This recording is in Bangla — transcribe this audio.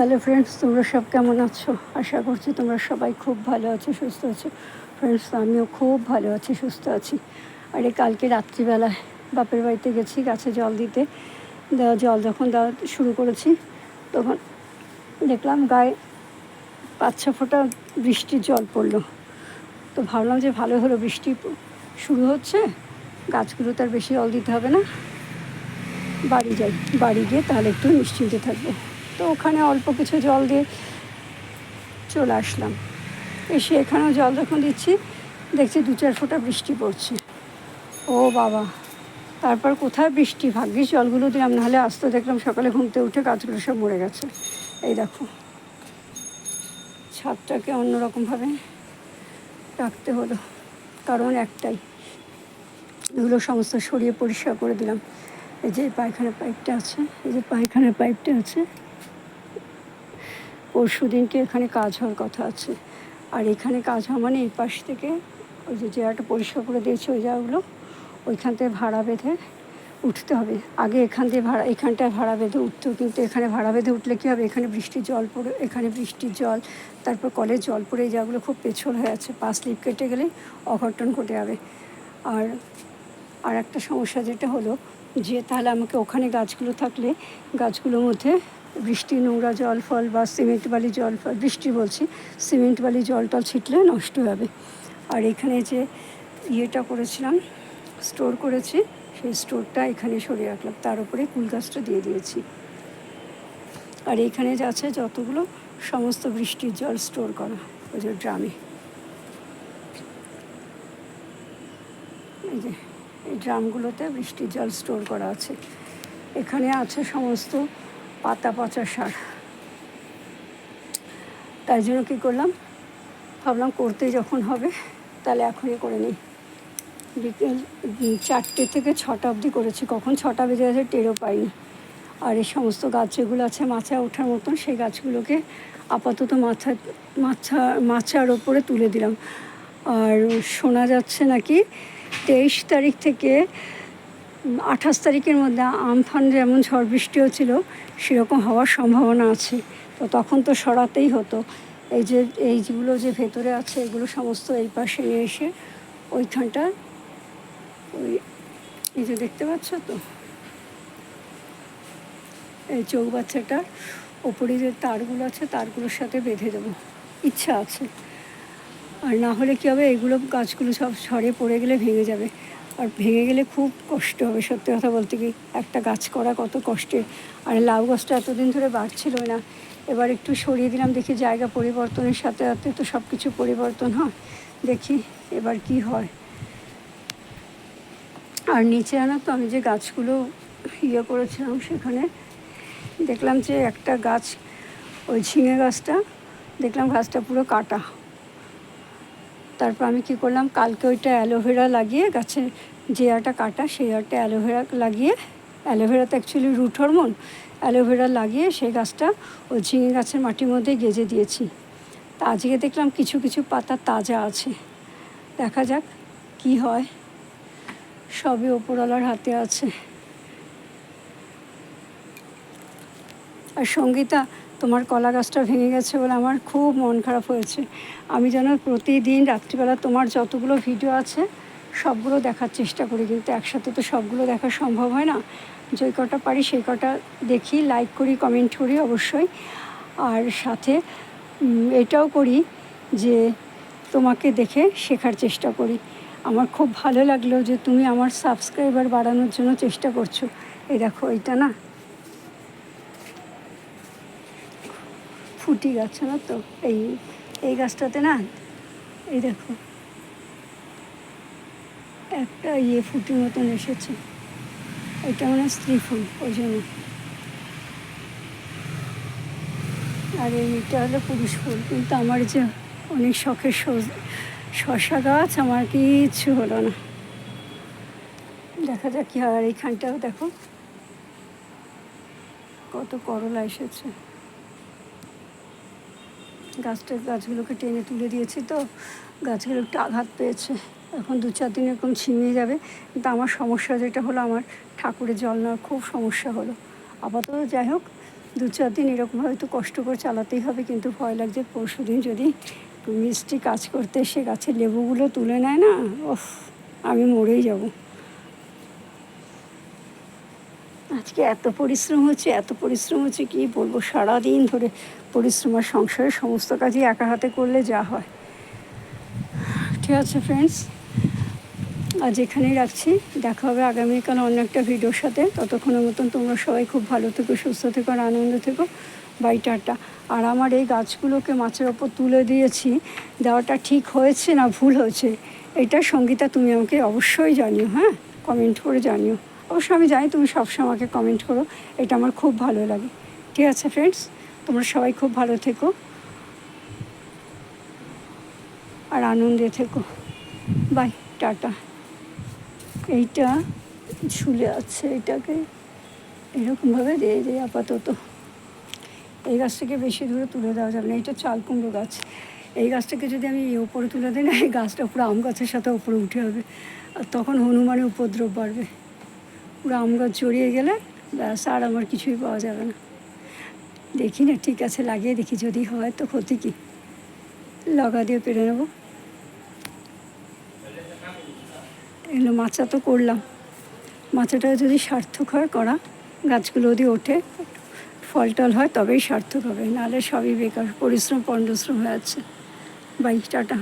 হ্যালো ফ্রেন্ডস তোমরা সব কেমন আছো? আশা করছি তোমরা সবাই খুব ভালো আছো, সুস্থ আছো। ফ্রেন্ডস আমিও খুব ভালো আছি, সুস্থ আছি। আরে, কালকে রাত্রিবেলায় বাপের বাড়িতে গেছি গাছে জল দিতে। দেওয়া জল যখন দেওয়া শুরু করেছি, তখন দেখলাম গায়ে পাঁচ ছ ফোঁটা বৃষ্টির জল পড়ল। তো ভাবলাম যে ভালো হলো, বৃষ্টি শুরু হচ্ছে, গাছগুলো তার বেশি জল দিতে হবে না। বাড়ি যাই, বাড়ি গিয়ে তাহলে একটু নিশ্চিন্তে থাকব। তো ওখানে অল্প কিছু জল দিয়ে চলে আসলাম। এসে এখানেও জল যখন দিচ্ছি, দেখছি দু চার ফোঁটা বৃষ্টি পড়ছে। ও বাবা, তারপর কোথায় বৃষ্টি? ভাগ্যিস জলগুলো দিলাম, নাহলে আসতে দেখলাম সকালে ঘুমতে উঠে গাছগুলো সব মরে গেছে। এই দেখো, ছাদটাকে অন্যরকমভাবে রাখতে হলো, কারণ একটাই এগুলো সমস্ত সরিয়ে পরিষ্কার করে দিলাম। এই যে পায়খানা পাইপটা আছে, এই যে পায়খানা পাইপটা আছে পরশু দিনকে এখানে কাজ হওয়ার কথা আছে। আর এখানে কাজ হওয়া মানে এই পাশ থেকে ওই যে জায়গাটা পরিষ্কার করে দিয়েছে ওই জায়গাগুলো, ওইখান থেকে ভাড়া বেঁধে উঠতে হবে। আগে এখান দিয়ে ভাড়া, এখানটায় ভাড়া বেঁধে উঠতেও কিন্তু এখানে ভাড়া বেঁধে উঠলে কী হবে? এখানে বৃষ্টির জল পড়ে, এখানে বৃষ্টির জল, তারপর কলের জল পড়ে এই জায়গাগুলো খুব পেছল হয়ে আছে। পা স্লিপ কেটে গেলে অঘটন ঘটে যাবে। আর আর একটা সমস্যা যেটা হলো যে তাহলে আমাকে ওখানে গাছগুলো থাকলে গাছগুলোর মধ্যে বৃষ্টি, নোংরা জল ফল বা সিমেন্ট বালি জল ফল, বৃষ্টি বলছি, সিমেন্ট বালি জল টল ছিটলে নষ্ট হবে। আর এখানে যে ইয়েটা করেছিলাম, স্টোর করেছি, সেই স্টোরটা এখানে সরিয়ে রাখলাম। তার উপরে কুল গাছটা দিয়ে দিয়েছি। আর এখানে যা আছে যতগুলো, সমস্ত বৃষ্টির জল স্টোর করা ওই যে ড্রামে। এই যে, এই ড্রামগুলোতে বৃষ্টির জল স্টোর করা আছে। এখানে আছে সমস্ত পাতা পচা সার। তাই জন্য কী করলাম? ভাবলাম করতে যখন হবে, তাহলে এখনই করে নিই। বিকেল চারটে থেকে ছটা অবধি করেছি। কখন ছটা বেজে গেছে টেরও পাইনি। আর এই সমস্ত গাছ যেগুলো আছে, মাছা ওঠার মতন, সেই গাছগুলোকে আপাতত মাথা মাছা মাচার ওপরে তুলে দিলাম। আর শোনা যাচ্ছে নাকি তেইশ তারিখ থেকে আঠাশ তারিখের মধ্যে আমফান যেমন ঝড় বৃষ্টি হচ্ছিল সেরকম হওয়ার সম্ভাবনা আছে। তো তখন তো সরাতেই হতো। এই যে, এই যেগুলো যে ভেতরে আছে, এগুলো সমস্ত এই পাশে নিয়ে এসে ওইখানটা ওই, এই যে দেখতে পাচ্ছ তো? এই চৌবাচ্চাটার ওপরে যে তারগুলো আছে, তারগুলোর সাথে বেঁধে দেবো। ইচ্ছা আছে। আর না হলে কী হবে, এগুলো গাছগুলো সব ঝড়ে পড়ে গেলে ভেঙে যাবে। আর ভেঙে গেলে খুব কষ্ট হবে, সত্যি কথা বলতে কি, একটা গাছ করা কত কষ্টের। আর লাউ গাছটা এতদিন ধরে বাড়ছিল না। এবার একটু সরিয়ে দিলাম, দেখি জায়গা পরিবর্তনের সাথে সাথে তো সব কিছু পরিবর্তন হয়। দেখি এবার কি হয়। আর নিচে আনা তো আমি যে গাছগুলো ইয়ে করেছিলাম সেখানে, দেখলাম যে একটা গাছ, ওই ঝিঙে গাছটা, দেখলাম গাছটা পুরো কাটা। তারপর আমি কি করলাম, কালকে ওইটা অ্যালোভেরা লাগিয়ে গাছের যে আটা কাটা সেই আটা অ্যালোভেরা লাগিয়ে অ্যালোভেরা তো অ্যাকচুয়ালি রুট হরমোন অ্যালোভেরা লাগিয়ে সেই গাছটা ওই ঝিঙে গাছের মাটির মধ্যে গেজে দিয়েছি। তা আজকে দেখলাম কিছু কিছু পাতা তাজা আছে। দেখা যাক কি হয়। সবই ওপরওয়ালার হাতে আছে। আর সঙ্গীতা তোমার কলা গাছটা ভেঙে গেছে বলে আমার খুব মন খারাপ হয়েছে। আমি যেন প্রতিদিন রাত্রিবেলা তোমার যতগুলো ভিডিও আছে, সবগুলো দেখার চেষ্টা করি। কিন্তু একসাথে তো সবগুলো দেখা সম্ভব হয় না। যে কটা পারি সেই কটা দেখি লাইক করি কমেন্ট করি অবশ্যই। আর সাথে এটাও করি যে তোমাকে দেখে শেখার চেষ্টা করি। আমার খুব ভালো লাগল যে তুমি আমার সাবস্ক্রাইবার বাড়ানোর জন্য চেষ্টা করছ। এই দেখো, এইটা না ফুটি গাছ না তো? এই এই গাছটাতে না, এই দেখো। একটা ইয়ে ফুটির মতন এসেছে। এটা মানে স্ত্রী ফুল, ওই জন্য। আর এইটা হলো পুরুষ ফুল, কিন্তু আমার যে অনেক শখের শশা গাছ, আমার কিচ্ছু হলো না। দেখা যাক কী হয়, আর এইখানটাও দেখো। কত করলা এসেছে। গাছটার গাছগুলোকে টেনে তুলে দিয়েছি তো, গাছগুলো একটু আঘাত পেয়েছে। এখন দু চার দিন এরকম ছিমিয়ে যাবে। কিন্তু আমার সমস্যা যেটা হলো, আমার ঠাকুরের জল নেওয়ার খুব সমস্যা হলো। আপাতত যাই হোক, দু চার দিন এরকম হয়তো কষ্ট করে চালাতেই হবে, কিন্তু ভয় লাগছে পরশু দিন যদি মিষ্টি কাজ করতে এসে গাছের লেবুগুলো তুলে নেয় না ওফ আমি মরেই যাব। আজকে এত পরিশ্রম হচ্ছে, এত পরিশ্রম হচ্ছে, কি বলব? সারাদিন ধরে পরিশ্রম আর সংসারের সমস্ত কাজই একা হাতে করলে যা হয়। ঠিক আছে ফ্রেন্ডস আজ এখানেই রাখছি। দেখা হবে আগামীকাল অন্য একটা ভিডিওর সাথে। ততক্ষণের মতন তোমরা সবাই খুব ভালো থেকো, সুস্থ থেকো আর আনন্দ থেকো। বাই টাটা আর আমার এই গাছগুলোকে মাছের ওপর তুলে দিয়েছি, দেওয়াটা ঠিক হয়েছে না ভুল হয়েছে? এটা সঙ্গীতা, তুমি আমাকে অবশ্যই জানিও হ্যাঁ? কমেন্ট করে জানিও। অবশ্য আমি জানি তুমি সবসময় আমাকে কমেন্ট করো, এটা আমার খুব ভালো লাগে। ঠিক আছে ফ্রেন্ডস তোমরা সবাই খুব ভালো থেকো। আর আনন্দে থেকো। Bye, tata. এইটা ঝুলে আছে, এটাকে এরকমভাবে দিয়ে দিই আপাতত। এই গাছটাকে বেশি দূরে তুলে দেওয়া যাবে না এটা চাল কুমড়ো গাছ। এই গাছটাকে যদি আমি এই ওপরে তুলে দিই না, এই গাছটা পুরো আম গাছের সাথে ওপরে উঠে হবে আর তখন হনুমানের উপদ্রব বাড়বে। পুরো আম গাছ জড়িয়ে গেলে ব্যাস, আর আমার কিছুই পাওয়া যাবে না। দেখি না, ঠিক আছে, লাগিয়ে দেখি যদি হয় তো ক্ষতি কী? লগা দিয়ে পেরে নেব। এগুলো মাচা তো করলাম। মাচাটা যদি সার্থক হয় করা গাছগুলো যদি ওঠে, ফল টল হয় তবেই সার্থক হবে, নাহলে সবই বেকার, পরিশ্রম পণ্ডশ্রম হয়ে যাচ্ছে। Bye, tata.